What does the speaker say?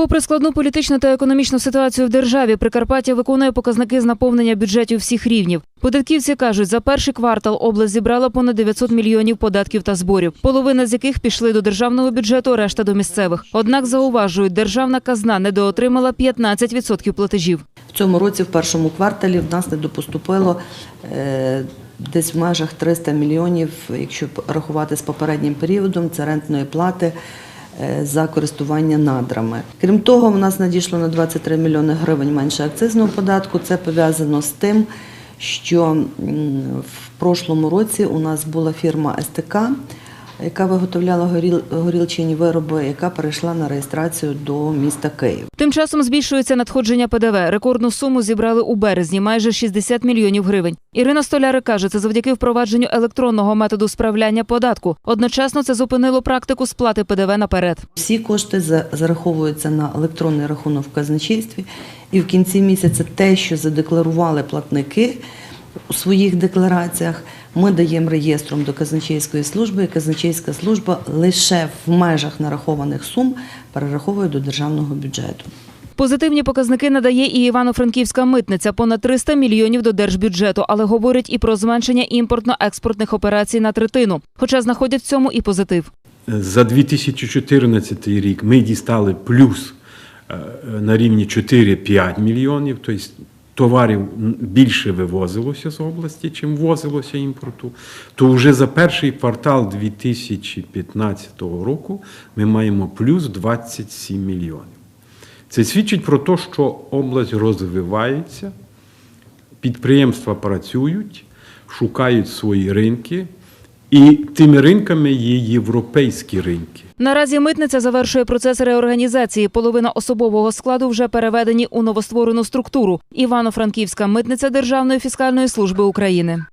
Попри складну політичну та економічну ситуацію в державі, Прикарпаття виконує показники з наповнення бюджетів всіх рівнів. Податківці кажуть, за перший квартал область зібрала понад 900 мільйонів податків та зборів, половина з яких пішли до державного бюджету, решта до місцевих. Однак зауважують, державна казна недоотримала 15% платежів. В цьому році, в першому кварталі, в нас недопоступило е, десь в межах 300 мільйонів, якщо рахувати з попереднім періодом, це рентної плати за користування надрами. Крім того, в нас надійшло на 23 мільйони гривень менше акцизного податку. Це пов'язано з тим, що в прошлому році у нас була фірма СТК, яка виготовляла горіл- горілчині вироби, яка перейшла на реєстрацію до міста Київ. Тим часом збільшується надходження ПДВ. Рекордну суму зібрали у березні майже 60 мільйонів гривень. Ірина Столяри каже, це завдяки впровадженню електронного методу справляння податку. Одночасно це зупинило практику сплати ПДВ наперед. Всі кошти за- зараховуються на електронний рахунок в казначействі, і в кінці місяця те, що задекларували платники у своїх деклараціях, ми даємо реєстром до казначейської служби, і казначейська служба лише в межах нарахованих сум перераховує до державного бюджету. Позитивні показники надає і Івано-Франківська митниця понад 300 мільйонів до держбюджету, але говорять і про зменшення імпортно-експортних операцій на третину. Хоча знаходять в цьому і позитив. За 2014 рік ми дістали плюс е, на рівні 4-5 мільйонів, тобто товарів більше вивозилося з області, чим ввозилося імпорту. То вже за перший квартал 2015 року ми маємо плюс 27 мільйонів. Це свідчить про те, що область розвивається, підприємства працюють, шукають свої ринки, і тими ринками є європейські ринки. Наразі митниця завершує процес реорганізації. Половина особового складу вже переведені у новостворену структуру Івано-Франківська митниця Державної фіскальної служби України.